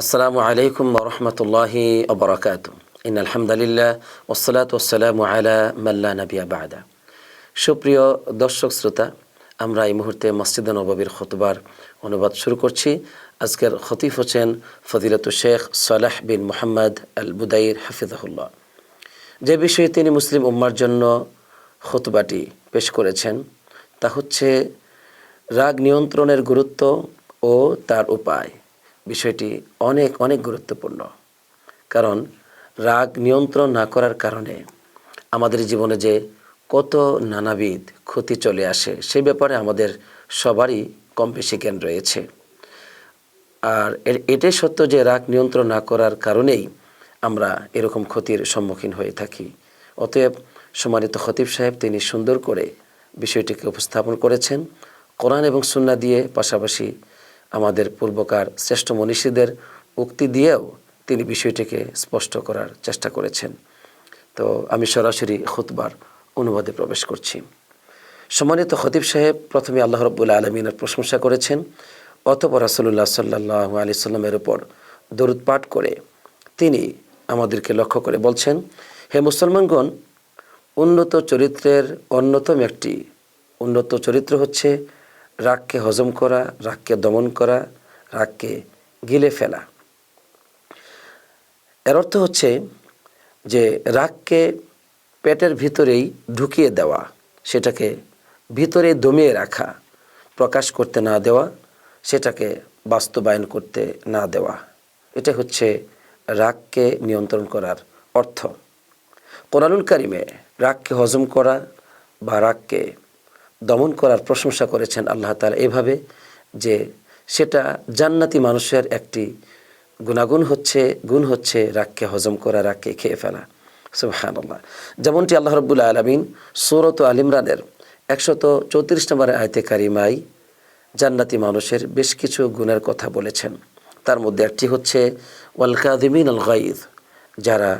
আসসালামু আলাইকুম রহমতুল্লাহি অবরাকাত ইন আলহামদুলিল্লাহ ওসলাত ওসালাম আলা মাল্লা নবিয়া বাদা। সুপ্রিয় দর্শক শ্রোতা, আমরা এই মুহূর্তে মসজিদ নবাবির খতবার অনুবাদ শুরু করছি। আজকের খতিফ হোসেন ফদিলত শেখ সালাহ বিন মোহাম্মদ আল বুদাইর হাফিজাহুল্লাহ। যে বিষয়ে তিনি মুসলিম উম্মার জন্য খতবাটি পেশ করেছেন, তা হচ্ছে রাগ নিয়ন্ত্রণের গুরুত্ব ও তার উপায়। বিষয়টি অনেক অনেক গুরুত্বপূর্ণ। কারণ রাগ নিয়ন্ত্রণ না করার কারণে আমাদের জীবনে যে কত নানাবিধ ক্ষতি চলে আসে, সে ব্যাপারে আমাদের সবারই কম বেশি জ্ঞান রয়েছে। আর এটাই সত্য যে রাগ নিয়ন্ত্রণ না করার কারণেই আমরা এরকম ক্ষতির সম্মুখীন হয়ে থাকি। অতএব সম্মানিত খতিব সাহেব, তিনি সুন্দর করে বিষয়টিকে উপস্থাপন করেছেন। কোরআন এবং সুন্না দিয়ে পাশাপাশি আমাদের পূর্বকার শ্রেষ্ঠ মনীষীদের উক্তি দিয়েও তিনি বিষয়টিকে স্পষ্ট করার চেষ্টা করেছেন। তো আমি সরাসরি খুতবার অনুবাদে প্রবেশ করছি। সম্মানিত খতিব সাহেব, প্রথমে আল্লাহ রব্বুল্লা আলমিনের প্রশংসা করেছেন। অতপর রাসুল্লাহ সাল্লাহ আলি সাল্লামের উপর দরুদ পাঠ করে তিনি আমাদেরকে লক্ষ্য করে বলছেন, হে মুসলমানগণ, উন্নত চরিত্রের অন্যতম একটি, উন্নত চরিত্র হচ্ছে রাগকে হজম করা, রাগকে দমন করা, রাগকে গিলে ফেলা। এর অর্থ হচ্ছে যে রাগকে পেটের ভিতরেই ঢুকিয়ে দেওয়া, সেটাকে ভিতরে দমিয়ে রাখা, প্রকাশ করতে না দেওয়া, সেটাকে বাস্তবায়ন করতে না দেওয়া। এটা হচ্ছে রাগকে নিয়ন্ত্রণ করার অর্থ। কোরআনুল কারিমে রাগকে হজম করা বা রাগকে দমন করার প্রশংসা করেছেন আল্লাহ তালা এভাবে যে সেটা জান্নাতি মানুষের একটি গুণাগুণ হচ্ছে, গুণ হচ্ছে রাগকে হজম করা, রাগকে খেয়ে ফেলা। সুবহান আল্লাহ যেমনটি আল্লাহ রব্বুল্লা আলমিন সৌরত আলিমরানের একশত চৌত্রিশ নম্বর আয়তে কারিমাই জান্নাতি মানুষের বেশ কিছু গুণের কথা বলেছেন। তার মধ্যে একটি হচ্ছে, ওয়াল কাদিমিন আল গাইদ যারা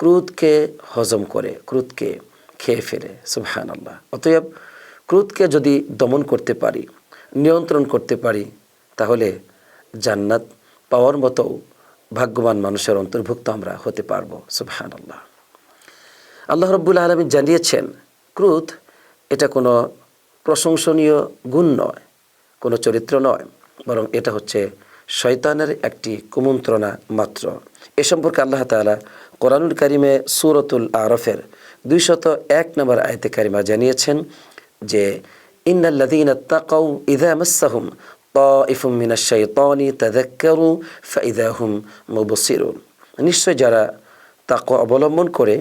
ক্রুদকে হজম করে, ক্রুদকে খেয়ে ফেলে। সুবহান আল্লাহ অতএব ক্রুদকে যদি দমন করতে পারি, নিয়ন্ত্রণ করতে পারি, তাহলে জান্নাত পাওয়ার মতো ভাগ্যবান মানুষের অন্তর্ভুক্ত আমরা হতে পারব। সুবহান আল্লাহ আল্লাহ রব্বুল আলমী জানিয়েছেন, ক্রোধ এটা কোনো প্রশংসনীয় গুণ নয়, কোনো চরিত্র নয়, বরং এটা হচ্ছে শয়তানের একটি কুমন্ত্রণা মাত্র। এ সম্পর্কে আল্লাহ তাআলা কোরআনুল কারিমে সুরতুল আরফের দুইশত এক নম্বর আয়তে কারিমা জানিয়েছেন যে হুম মুবসিরুন। নিশ্চয় যারা তাকওয়া অবলম্বন করে,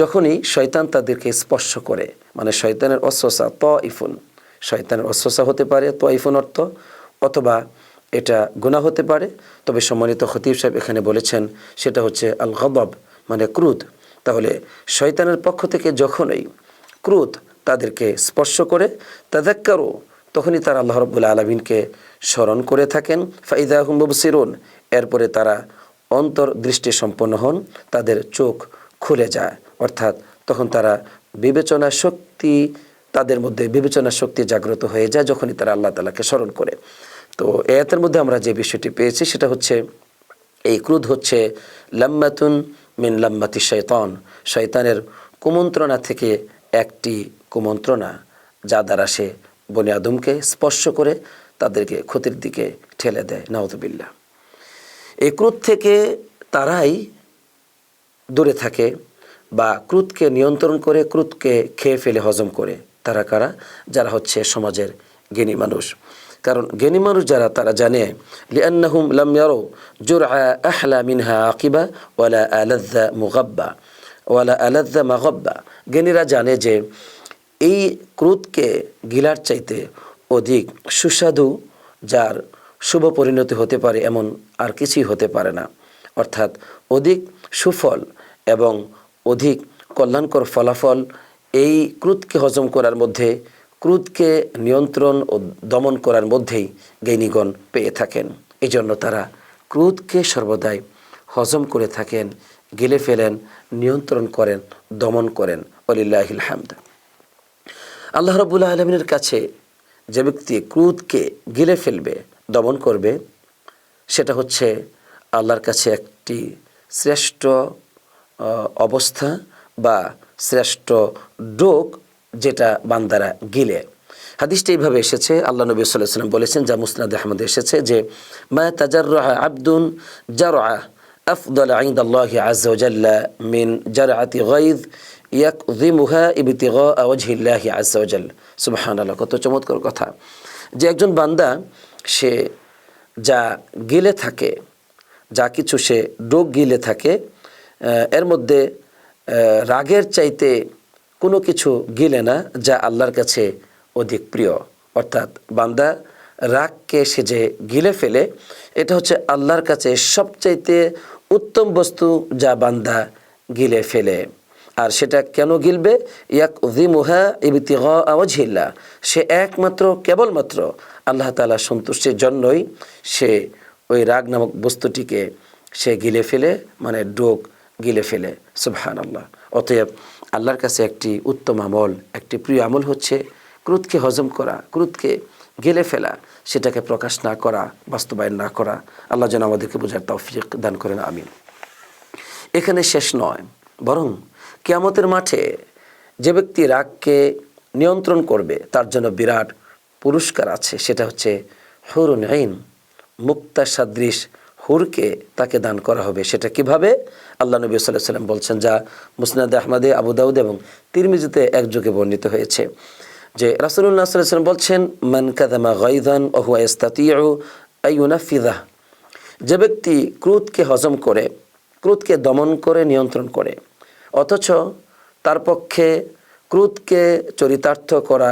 যখনই শয়তান তাদেরকে স্পর্শ করে মানে শয়তানের অস্বসা ত ইফুন শয়তানের অস্বসা হতে পারে ত ইফুন অর্থ, অথবা এটা গুণা হতে পারে, তবে সম্মানিত খতিব সাহেব এখানে বলেছেন, সেটা হচ্ছে আল গবব মানে ক্রুদ। তাহলে শয়তানের পক্ষ থেকে যখনই ক্রুদ তাদেরকে স্পর্শ করে তাদেক্কারও তখনই তারা আল্লাহ রব্বুল আলমিনকে স্মরণ করে থাকেন। ফাইদা হুমবসিরুন এরপরে তারা অন্তর্দৃষ্টি সম্পন্ন হন, তাদের চোখ খুলে যায়। অর্থাৎ তখন তারা বিবেচনা শক্তি, তাদের মধ্যে বিবেচনা শক্তি জাগ্রত হয়ে যায় যখনই তারা আল্লাহ তালাকে স্মরণ করে। তো এতের মধ্যে আমরা যে বিষয়টি পেয়েছি, সেটা হচ্ছে, এই ক্রুদ হচ্ছে লাম্মাতুন মিন লাম্মাতি শৈতান শয়তানের কুমন্ত্রণা থেকে একটি কুমন্ত্রণা যা দ্বারা সে বনে আদমকে স্পর্শ করে তাদেরকে ক্ষতির দিকে ঠেলে দেয় নাউজবিল্লা এই ক্রোধ থেকে তারাই দূরে থাকে বা ক্রুদকে নিয়ন্ত্রণ করে ক্রুদকে খেয়ে ফেলে, হজম করে। তারা কারা? যারা হচ্ছে সমাজের জ্ঞানী মানুষ। কারণ জ্ঞানী মানুষ যারা, তারা জানে, লিআন্নাহুম লাম জুরআ আহলা মিনহা আকিবা ওয়ালা আলাদ্দা মুগাব্বা। ওয়ালা আলাদ্দা মাগাব্বা। জ্ঞানীরা জানে যে এই ক্রুদকে গিলার চাইতে অধিক সুস্বাদু, যার শুভ পরিণতি হতে পারে এমন আর কিছুই হতে পারে না। অর্থাৎ অধিক সুফল এবং অধিক কল্যাণকর ফলাফল এই ক্রুদকে হজম করার মধ্যে ক্রুদকে নিয়ন্ত্রণ ও দমন করার মধ্যেই জ্ঞানীগণ পেয়ে থাকেন। এই জন্য তারা ক্রুদকে সর্বদাই হজম করে থাকেন, গিলে ফেলেন নিয়ন্ত্রণ করেন, দমন করেন অলিল্লাহিল হামদ। আল্লাহ রবুল্লা আলমিনের কাছে যে ব্যক্তি ক্রুদকে গিলে ফেলবে, দমন করবে, সেটা হচ্ছে আল্লাহর কাছে একটি শ্রেষ্ঠ অবস্থা বা শ্রেষ্ঠ ডোক যেটা বান্দারা গিলে। হাদিসটা এইভাবে এসেছে, আল্লাহ নবী সাল্লাম বলেছেন, যা মুসনাদ আহমদ এসেছে যে, মা তাজার আব্দুন জারা আফদল আইন্দ আল্লাহ আজাল্লা মিন জারাতি গঈদ ইয়াক জিমুহা ইবিতিগ আওয়াজহিল্লাহি আজাল সুবাহান আল্লাহ কত চমৎকার কথা। যে একজন বান্দা, সে যা গিলে থাকে, যা কিছু সে ডোক গিলে থাকে এর মধ্যে রাগের চাইতে কোনো কিছু গিলে না, যা আল্লাহর কাছে অধিক প্রিয়। অর্থাৎ বান্দা রাগকে সে যে গিলে ফেলে, এটা হচ্ছে আল্লাহর কাছে সবচাইতে উত্তম বস্তু যা বান্দা গিলে ফেলে। আর সেটা কেন গিলবে? ইয়াক উজিমুহা ইবতিগ আওয়াজহিল্লা সে একমাত্র, কেবলমাত্র আল্লাহ তালা সন্তুষ্টির জন্যই সে ওই রাগ নামক বস্তুটিকে সে গিলে ফেলে মানে ডোক গিলে ফেলে। সুবহান আল্লাহ অতএব আল্লাহর কাছে একটি উত্তম আমল, একটি প্রিয় আমল হচ্ছে ক্রোধকে হজম করা ক্রোধকে গেলে ফেলা। সেটাকে প্রকাশ না করা, বাস্তবায়ন না করা, আল্লাহ যেন আমাদেরকে বোঝার তৌফিক দান করেন, আমিন। এখানে শেষ নয়, বরং কেয়ামতের মাঠে যে ব্যক্তি রাগকে নিয়ন্ত্রণ করবে, তার জন্য বিরাট পুরস্কার আছে, সেটা হচ্ছে হুরুন আইন, মুক্তা সাদৃশ হুরকে তাকে দান করা হবে। সেটা কীভাবে? আল্লাহ নবী সাল্লাহ সাল্লাম বলছেন, যা মুসনাদ আহমদে, আবু দাউদ এবং তিরমিজিতে একযোগে বর্ণিত হয়েছে। যে রাসুল্লাহ সাল্লাহ সাল্লাম বলছেন, মান কাদামা গাইদান ওহুয়া ইস্তাতিউ আইউনাফিদাহ যে ব্যক্তি ক্রোধকে হজম করে, ক্রোধকে দমন করে, নিয়ন্ত্রণ করে, অথচ তার পক্ষে ক্রোধকে চরিতার্থ করা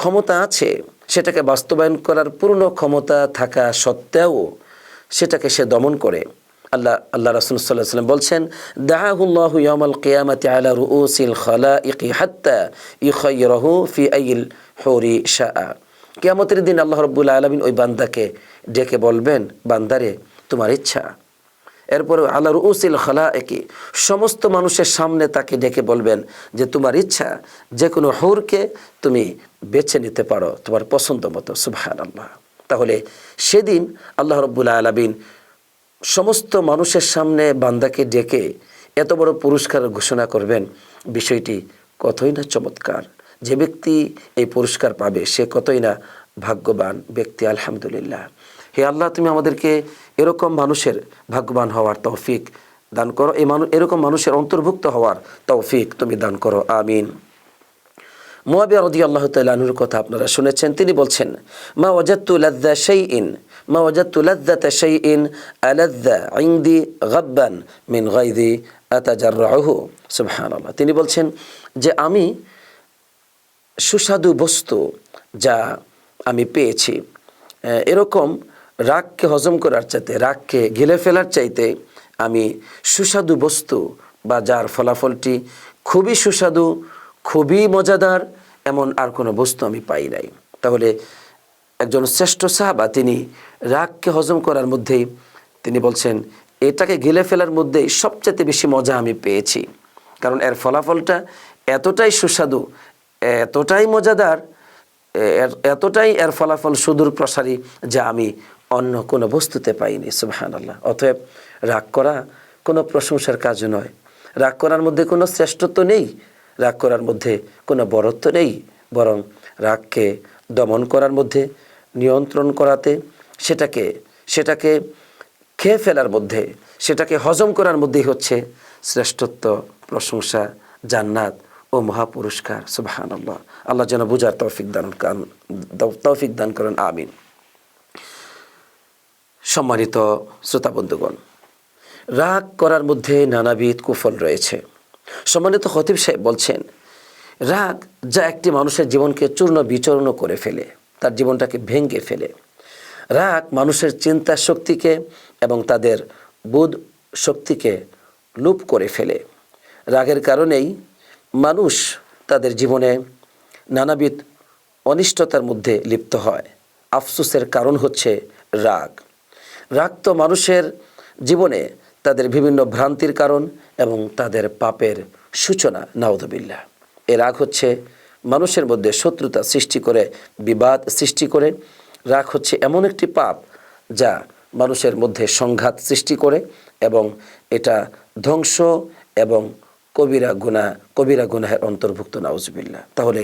ক্ষমতা আছে, সেটাকে বাস্তবায়ন করার পূর্ণ ক্ষমতা থাকা সত্ত্বেও সেটাকে সে দমন করে আল্লাহ আল্লাহ রাসুল সাল্লাহ সাল্লাম বলছেন দাহাহুল্লাহ ইয়ামাল আলা রুউসিল খালাইকি হাত্তা ফি আইল হরি শাহ দিন আল্লাহ রব্বুল আলমিন ওই বান্দাকে ডেকে বলবেন, বান্দারে, তোমার ইচ্ছা। এরপরে আল্লাহ রুসিল খালা একে সমস্ত মানুষের সামনে তাকে ডেকে বলবেন যে, তোমার ইচ্ছা যে কোনো হুরকে তুমি বেছে নিতে পারো, তোমার পছন্দ মতো। সুবহান আল্লাহ তাহলে সেদিন আল্লাহ রব্বুল আলমিন সমস্ত মানুষের সামনে বান্দাকে ডেকে এত বড় পুরস্কার ঘোষণা করবেন, বিষয়টি কতই না চমৎকার। যে ব্যক্তি এই পুরস্কার পাবে, সে কতই না ভাগ্যবান ব্যক্তি, আলহামদুলিল্লাহ। হে আল্লাহ, তুমি আমাদেরকে এরকম মানুষের ভাগ্যবান হওয়ার তৌফিক দান করো এই মানুষ এরকম মানুষের অন্তর্ভুক্ত হওয়ার তৌফিক তুমি দান করো, আমিন। মুয়াবিয়া রদি আল্লাহ তালুর কথা আপনারা শুনেছেন, তিনি বলছেন, মা ওয়াজাত্তু লাদ্দা সেই ইন মা ওয়াজাত্তু লাদ্দাতা সেই ইন আলাদ্দা ইংদি গাব্বান মিন গাইদি আতাজাররাহু সুবহানাল্লাহ তিনি বলছেন যে আমি সুস্বাদু বস্তু যা আমি পেয়েছি এরকম রাগকে হজম করার চাইতে, রাগকে গিলে ফেলার চাইতে আমি সুস্বাদু বস্তু বা যার ফলাফলটি খুবই সুস্বাদু, খুবই মজাদার, এমন আর কোনো বস্তু আমি পাই নাই। তাহলে একজন শ্রেষ্ঠ সাহাবা, তিনি রাগকে হজম করার মধ্যেই তিনি বলছেন, এটাকে গিলে ফেলার মধ্যেই সবচেয়ে বেশি মজা আমি পেয়েছি। কারণ এর ফলাফলটা এতটাই সুস্বাদু, এতটাই মজাদার এতটাই এর ফলাফল সুদূর প্রসারী যা আমি অন্য কোনো বস্তুতে পাইনি। সুবহান আল্লাহ অতএব রাগ করা কোনো প্রশংসার কাজ নয়। রাগ করার মধ্যে কোনো শ্রেষ্ঠত্ব নেই, রাগ করার মধ্যে কোনো বরত্ব নেই, বরং রাগকে দমন করার মধ্যে নিয়ন্ত্রণ করাতে, সেটাকে সেটাকে খেয়ে ফেলার মধ্যে, সেটাকে হজম করার মধ্যেই হচ্ছে শ্রেষ্ঠত্ব, প্রশংসা, জান্নাত ও মহাপুরস্কার। সুবাহান আল্লাহ আল্লাহ যেন বুঝার তৌফিক দান তৌফিক দান করেন, আমিন। সম্মানিত শ্রোতা বন্ধুগণ, রাগ করার মধ্যে নানাবিধ কুফল রয়েছে। সম্মানিত খতিব সাহেব বলছেন, রাগ যা একটি মানুষের জীবনকে চূর্ণ বিচূর্ণ করে ফেলে। তার জীবনটাকে ভেঙে ফেলে। রাগ মানুষের চিন্তা শক্তিকে এবং তাদের বোধ শক্তিকে লুপ করে ফেলে। রাগের কারণেই মানুষ তাদের জীবনে নানাবিধ অনিষ্টতার মধ্যে লিপ্ত হয়। আফসোসের কারণ হচ্ছে রাগ। রাগ তো মানুষের জীবনে তাদের বিভিন্ন ভ্রান্তির কারণ এবং তাদের পাপের সূচনা নাউদবিল্লা এ রাগ হচ্ছে মানুষের মধ্যে শত্রুতা সৃষ্টি করে, বিবাদ সৃষ্টি করে। রাগ হচ্ছে এমন একটি পাপ যা মানুষের মধ্যে সংঘাত সৃষ্টি করে এবং এটা ধ্বংস এবং কবিরা গুণা, কবিরা গুনাহের অন্তর্ভুক্ত নাউজবিল্লা তাহলে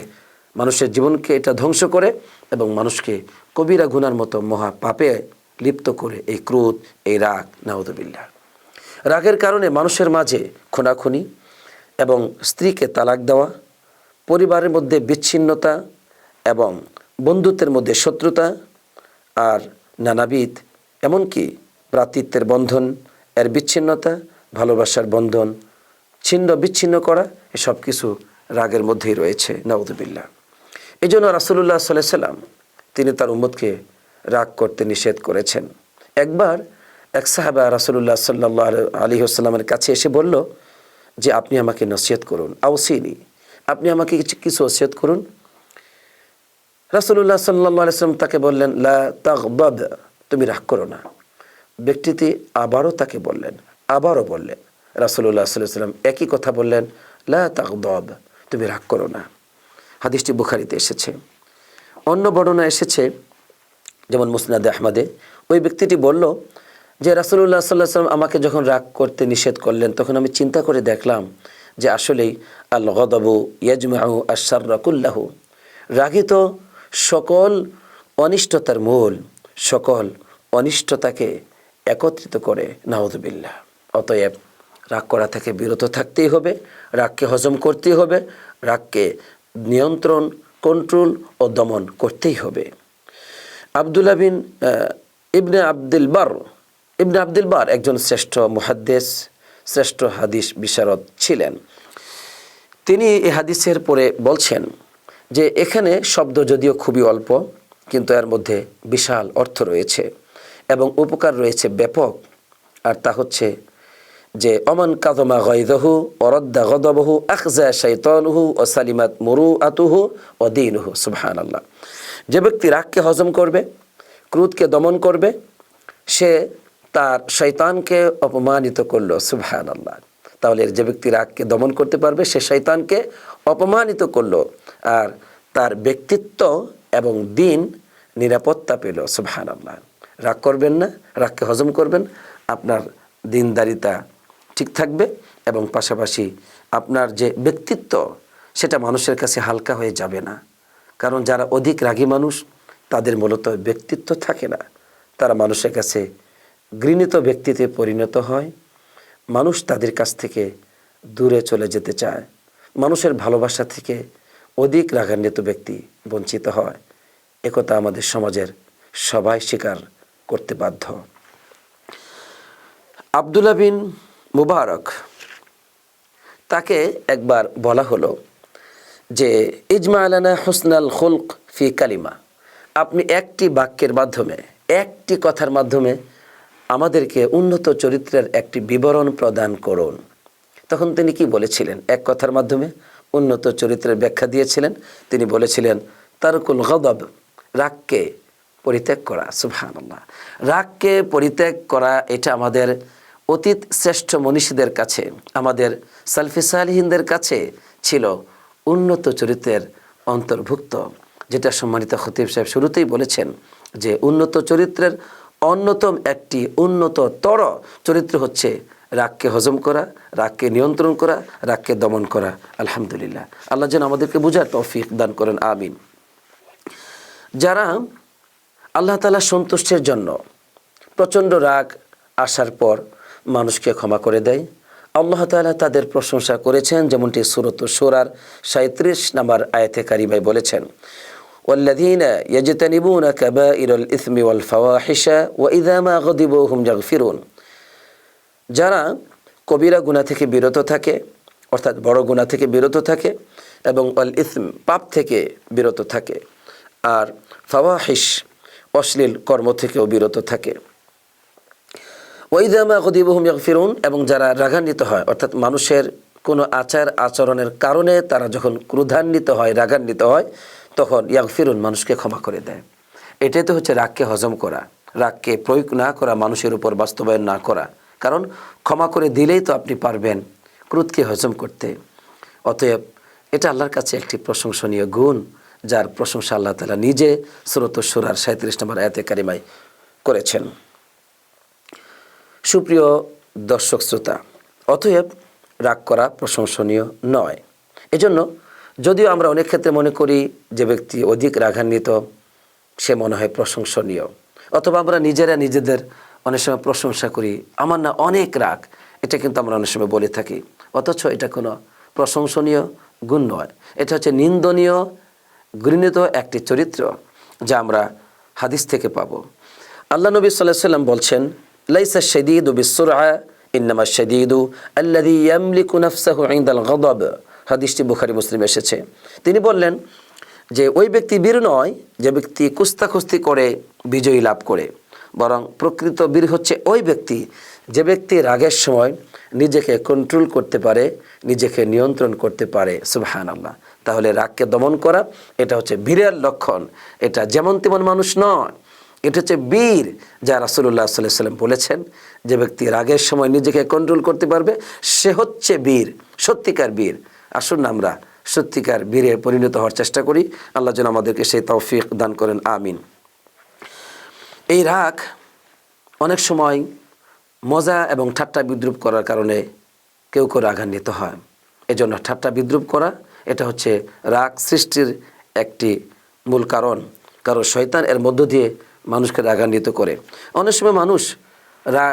মানুষের জীবনকে এটা ধ্বংস করে এবং মানুষকে কবিরা গুনার মতো মহা পাপে লিপ্ত করে এই ক্রোধ, এই রাগ নাউদবিল্লা রাগের কারণে মানুষের মাঝে খুনাখুনি এবং স্ত্রীকে তালাক দেওয়া পরিবারের মধ্যে বিচ্ছিন্নতা এবং বন্ধুত্বের মধ্যে শত্রুতা আর নানাবিধ, এমনকি ভ্রাতৃত্বের বন্ধন, এর বিচ্ছিন্নতা, ভালোবাসার বন্ধন, ছিন্ন বিচ্ছিন্ন করা, এসব কিছু রাগের মধ্যেই রয়েছে। নাউদুবিল্লা এই জন্য রাসুল্লাহ সাল্লাহ সাল্লাম তিনি তার উম্মতকে রাগ করতে নিষেধ করেছেন। একবার এক সাহাবা রাসুল্লাহ সাল্লাহ আলী আসসালামের কাছে এসে বলল যে, আপনি আমাকে নসিহত করুন। আউসিনি আপনি আমাকে কিছু কিছু ওসিয়ত করুন। রাসুল্লাহ সাল্লাহ আলাইসলাম তাকে বললেন তুমি রাগ করো না। ব্যক্তিটি আবারও তাকে বললেন, আবারও বললেন। রাসুল্লাহ সাল্লাম একই কথা বললেন, লা তাগদব তুমি রাগ করো না। হাদিসটি বুখারিতে এসেছে। অন্য বর্ণনা এসেছে, যেমন মুসনাদে আহমদে, ওই ব্যক্তিটি বলল যে রাসুল্লাহ সাল্লাহ সাল্লাম আমাকে যখন রাগ করতে নিষেধ করলেন, তখন আমি চিন্তা করে দেখলাম যে, আসলেই আল গদবু ইয়াজমাহু আশার রাকুল্লাহু রাগই তো সকল অনিষ্টতার মূল, সকল অনিষ্টতাকে একত্রিত করে নাউদুবিল্লাহ অতএব রাগ করা থেকে বিরত থাকতেই হবে, রাগকে হজম করতেই হবে, রাগকে নিয়ন্ত্রণ, কন্ট্রোল ও দমন করতেই হবে। আবদুল্লা বিন ইবনে আব্দুল বার, ইবনে আব্দুল বার একজন শ্রেষ্ঠ মুহাদ্দেস, শ্রেষ্ঠ হাদিস বিশারদ ছিলেন। তিনি এই হাদিসের পরে বলছেন যে, এখানে শব্দ যদিও খুবই অল্প, কিন্তু এর মধ্যে বিশাল অর্থ রয়েছে এবং উপকার রয়েছে ব্যাপক। আর তা হচ্ছে যে, অমন কাদমা গয়দহু অরদ্দা গদবহু আখজা শৈতনহু ও সালিমাত মরু আতুহু ও দিনহু। সুবহান আল্লাহ যে ব্যক্তি রাগকে হজম করবে ক্রোধকে দমন করবে, সে তার শৈতানকে অপমানিত করল। সুবহান আল্লাহ তাহলে যে ব্যক্তি রাগকে দমন করতে পারবে, সে শৈতানকে অপমানিত করল আর তার ব্যক্তিত্ব এবং দিন নিরাপত্তা পেল। সুবহান আল্লাহ রাগ করবেন না, রাগকে হজম করবেন, আপনার দিনদারিতা ঠিক থাকবে এবং পাশাপাশি আপনার যে ব্যক্তিত্ব, সেটা মানুষের কাছে হালকা হয়ে যাবে না। কারণ যারা অধিক রাগী মানুষ, তাদের মূলত ব্যক্তিত্ব থাকে না। তারা মানুষের কাছে ঘৃণিত ব্যক্তিতে পরিণত হয়। মানুষ তাদের কাছ থেকে দূরে চলে যেতে চায়। মানুষের ভালোবাসা থেকে অধিক রাগান্বিত ব্যক্তি বঞ্চিত হয়। একথা আমাদের সমাজের সবাই স্বীকার করতে বাধ্য। আবদুল্লা বিন মুবারক, তাকে একবার বলা হলো যে, ইজমা আলানা হুসনাল খুলক ফি কালিমা। আপনি একটি বাক্যের মাধ্যমে, একটি কথার মাধ্যমে আমাদেরকে উন্নত চরিত্রের একটি বিবরণ প্রদান করুন। তখন তিনি কি বলেছিলেন? এক কথার মাধ্যমে, উন্নত চরিত্রের ব্যাখ্যা দিয়েছিলেন। তিনি বলেছিলেন, তারকুল গদব, রাগকে পরিত্যাগ করা। সুবহানাল্লাহ। রাগকে পরিত্যাগ করা, এটা আমাদের অতীত শ্রেষ্ঠ মনীষীদের কাছে, আমাদের সালফি সালহিনদের কাছে ছিল উন্নত চরিত্রের অন্তর্ভুক্ত। যেটা সম্মানিত খতিব সাহেব শুরুতেই বলেছেন যে, উন্নত চরিত্রের অন্যতম একটি উন্নততর চরিত্র হচ্ছে রাগকে হজম করা, রাগকে নিয়ন্ত্রণ করা, রাগকে দমন করা। আলহামদুলিল্লাহ। আল্লাহ যেন আমাদেরকে বুঝার তৌফিক দান করেন, আমিন। যারা আল্লাহ তালা সন্তুষ্টের জন্য প্রচণ্ড রাগ আসার পর মানুষকে ক্ষমা করে দেয়, আল্লাহ তালা তাদের প্রশংসা করেছেন, যেমনটি সুরত সোরার সাঁত্রিশ নাম্বার আয়তে কারিমাই বলেছেন। والذين يجتنبون كبائر الإثم والفواحش وإذا ما غضبوا هم يغفرون যারা কবিরা গুণা থেকে বিরত থাকে অর্থাৎ বড় গুণা থেকে বিরত থাকে এবং অল ইসম পাপ থেকে বিরত থাকে আর ফাওয়াহিস অশ্লীল কর্ম থেকেও বিরত থাকে ওইদামা গদিবহুম ফিরুন এবং যারা রাগান্বিত হয় অর্থাৎ মানুষের কোনো আচার আচরণের কারণে তারা যখন ক্রোধান্বিত হয় রাগান্বিত হয় তখন ইয়াগফিরুন মানুষকে ক্ষমা করে দেয়। এটাই তো হচ্ছে রাগকে হজম করা। রাগকে প্রয়োগ না করা, মানুষের উপর বাস্তবায়ন না করা। কারণ ক্ষমা করে দিলেই তো আপনি পারবেন ক্রোধকে হজম করতে। অতএব এটা আল্লাহর কাছে একটি প্রশংসনীয় গুণ, যার প্রশংসা আল্লাহ তালা নিজে স্রোত সুরার সাঁত্রিশ নম্বর আয়াতে কারিমায় করেছেন। সুপ্রিয় দর্শক শ্রোতা, অতএব রাগ করা প্রশংসনীয় নয়। এজন্য যদিও আমরা অনেক ক্ষেত্রে মনে করি যে ব্যক্তি অধিক রাগান্বিত, সে মনে হয় প্রশংসনীয়। অথবা আমরা নিজেরা নিজেদের অনেক সময় প্রশংসা করি, আমার না অনেক রাগ, এটা কিন্তু আমরা অনেক সময় বলে থাকি। অথচ এটা কোনো প্রশংসনীয় গুণ নয়। এটা হচ্ছে নিন্দনীয়, ঘৃণিত একটি চরিত্র যা আমরা হাদিস থেকে পাবো। আল্লাহ নবী সাল্লাহ সাল্লাম বলছেন, লাইসা শদীদ বিসুরা ইন্নামা শদীদু আল্লাদি ইয়ামলিকু নাফসাহু ইনদাল গদব। হাদিসটি বুখারি, মুসলিম এসেছে। তিনি বললেন যে, ওই ব্যক্তি বীর নয় যে ব্যক্তি কুস্তাকুস্তি করে বিজয়ী লাভ করে, বরং প্রকৃত বীর হচ্ছে ওই ব্যক্তি যে ব্যক্তি রাগের সময় নিজেকে কন্ট্রোল করতে পারে, নিজেকে নিয়ন্ত্রণ করতে পারে। সুবহান আল্লাহ তাহলে রাগকে দমন করা, এটা হচ্ছে বীরের লক্ষণ। এটা যেমন তেমন মানুষ নয়। এটা হচ্ছে বীর যা রাসুল্লাহ সাল্লাহ সাল্লাম বলেছেন, যে ব্যক্তি রাগের সময় নিজেকে কন্ট্রোল করতে পারবে, সে হচ্ছে বীর, সত্যিকার বীর। আসুন আমরা সত্যিকার বীরে পরিণত হওয়ার চেষ্টা করি। আল্লাহ যেন আমাদেরকে সেই তৌফিক দান করেন, আমিন। এই রাগ অনেক সময় মজা এবং ঠাট্টা বিদ্রুপ করার কারণে কেউ কেউ রাগান্বিত হয়। এজন্য ঠাট্টা বিদ্রুপ করা, এটা হচ্ছে রাগ সৃষ্টির একটি মূল কারণ। কারণ শয়তান এর মধ্য দিয়ে মানুষকে রাগান্বিত করে। অনেক সময় মানুষ রা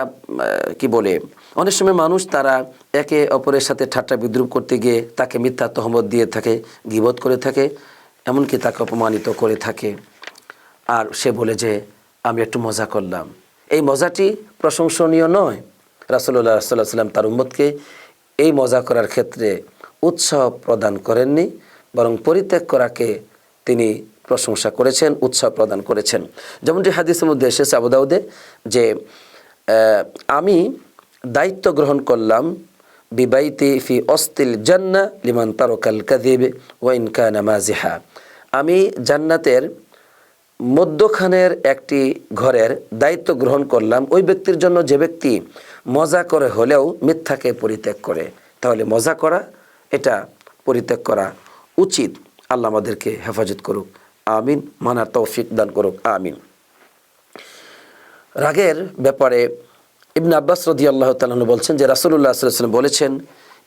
কি বলে, অনেক সময় মানুষ তারা একে অপরের সাথে ঠাট্টা বিদ্রুপ করতে গিয়ে তাকে মিথ্যা তহমত দিয়ে থাকে, গিবত করে থাকে, এমনকি তাকে অপমানিত করে থাকে। আর সে বলে যে, আমি একটু মজা করলাম। এই মজাটি প্রশংসনীয় নয়। রাসুল্লাহ সাল্লাহ সাল্লাম তার উম্মতকে এই মজা করার ক্ষেত্রে উৎসাহ প্রদান করেননি, বরং পরিত্যাগ করাকে তিনি প্রশংসা করেছেন, উৎসাহ প্রদান করেছেন। যেমনটি হাদিসের মধ্যে এসেছে আবুদাউদে যে আমি দায়িত্ব গ্রহণ করলাম, বিবাইতি ফি অস্তিল জান্না লিমান তারকাল কাদিব কানা মাজিহা আমি জান্নাতের মধ্যখানের একটি ঘরের দায়িত্ব গ্রহণ করলাম, ওই ব্যক্তির জন্য যে ব্যক্তি মজা করে হলেও মিথ্যাকে পরিত্যাগ করে। তাহলে মজা করা, এটা পরিত্যাগ করা উচিত। আল্লাহ আমাদেরকে হেফাজত করুক। আমিন। মানার তৌফিক দান করুক। আমিন। রাগের ব্যাপারে ইবনে আব্বাস রদি আল্লাহ তালন বলছেন যে রাসুল্লাহ সাল্লাম বলেছেন,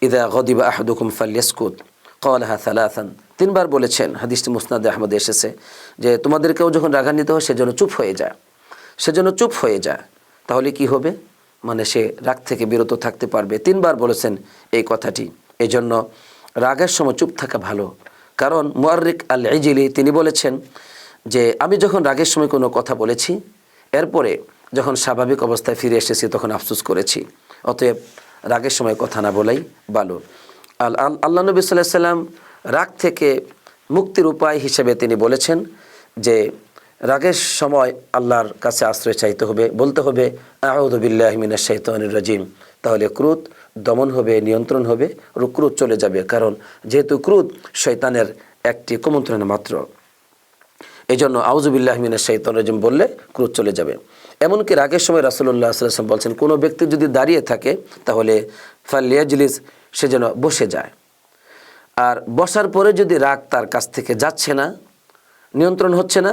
ইদা গদিবা আহাদুকুম ফালিয়াসকুত কলহা সালাথান তিনবার বলেছেন, হাদিসটি মুসনাদ আহমদে এসেছে, যে তোমাদেরকেও যখন রাগান্বিত হয় সেজন্য চুপ হয়ে যায়। সেজন্য চুপ হয়ে যায়। তাহলে কি হবে? মানে সে রাগ থেকে বিরত থাকতে পারবে। তিনবার বলেছেন এই কথাটি। এই জন্য রাগের সময় চুপ থাকা ভালো। কারণ মুয়ারিক আল ইজিলি তিনি বলেছেন যে, আমি যখন রাগের সময় কোনো কথা বলেছি এরপরে যখন স্বাভাবিক অবস্থায় ফিরে এসেছি, তখন আফসুস করেছি। অতএব রাগের সময় কথা না বলাই ভালো। আল আল- আল্লাহ নবী সাল্লাহ সাল্লাম রাগ থেকে মুক্তির উপায় হিসেবে তিনি বলেছেন যে, রাগের সময় আল্লাহর কাছে আশ্রয় চাইতে হবে, বলতে হবে আউদুবিল্লাহ মিনা শৈতানির রাজিম। তাহলে ক্রোধ দমন হবে, নিয়ন্ত্রণ হবে ও ক্রোধ চলে যাবে। কারণ যেহেতু ক্রোধ শৈতানের একটি কুমন্ত্রণা মাত্র। এই জন্য আউজুবিল্লাহ মিনা শৈতান রাজিম বললে ক্রোধ চলে যাবে। এমনকি রাগের সময় রাসুল্লাহ সাল্লাম বলছেন, কোনো ব্যক্তি যদি দাঁড়িয়ে থাকে, তাহলে ফালিয়াজলিস সে যেন বসে যায়। আর বসার পরে যদি রাগ তার কাছ থেকে যাচ্ছে না, নিয়ন্ত্রণ হচ্ছে না,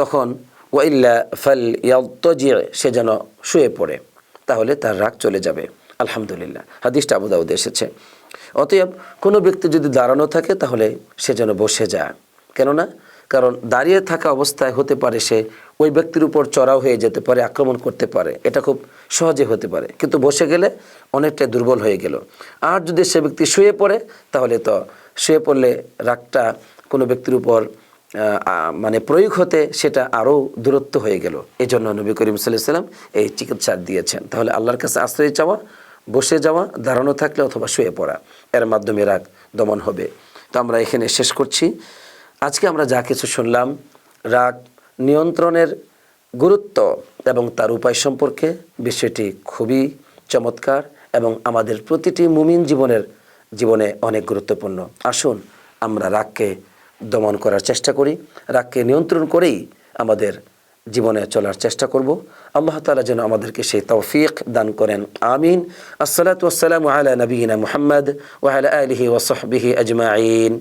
তখন ওয়াইল্লা ফাল ইয়াজি সে যেন শুয়ে পড়ে, তাহলে তার রাগ চলে যাবে। আলহামদুলিল্লাহ। হাদিসটা আবু দাউদে এসেছে। অতএব কোনো ব্যক্তি যদি দাঁড়ানো থাকে, তাহলে সে যেন বসে যায়। কেননা কারণ দাঁড়িয়ে থাকা অবস্থায় হতে পারে সে ওই ব্যক্তির উপর চড়াও হয়ে যেতে পারে, আক্রমণ করতে পারে। এটা খুব সহজে হতে পারে। কিন্তু বসে গেলে অনেকটাই দুর্বল হয়ে গেল। আর যদি সে ব্যক্তি শুয়ে পড়ে, তাহলে তো শুয়ে পড়লে রাগটা কোনো ব্যক্তির উপর মানে প্রয়োগ হতে সেটা আরও দূরত্ব হয়ে গেল। এই জন্য নবী করিম সাল্লাম এই চিকিৎসা দিয়েছেন। তাহলে আল্লাহর কাছে আশ্রয় চাওয়া, বসে যাওয়া, দাঁড়ানো থাকলে অথবা শুয়ে পড়া, এর মাধ্যমে রাগ দমন হবে। তো আমরা এখানে শেষ করছি। আজকে আমরা যা কিছু শুনলাম, রাগ নিয়ন্ত্রণের গুরুত্ব এবং তার উপায় সম্পর্কে বিষয়টি খুবই চমৎকার এবং আমাদের প্রতিটি মুমিন জীবনের জীবনে অনেক গুরুত্বপূর্ণ। আসুন আমরা রাগকে দমন করার চেষ্টা করি, রাগকে নিয়ন্ত্রণ করেই আমাদের জীবনে চলার চেষ্টা করব। আল্লাহ তালা যেন আমাদেরকে সেই তৌফিক দান করেন, আমিন। আসসালাতু আসসালামু আলা নবীনা মুহাম্মদ ওয়ালা আলিহি ওসহবিহি আজমাইন।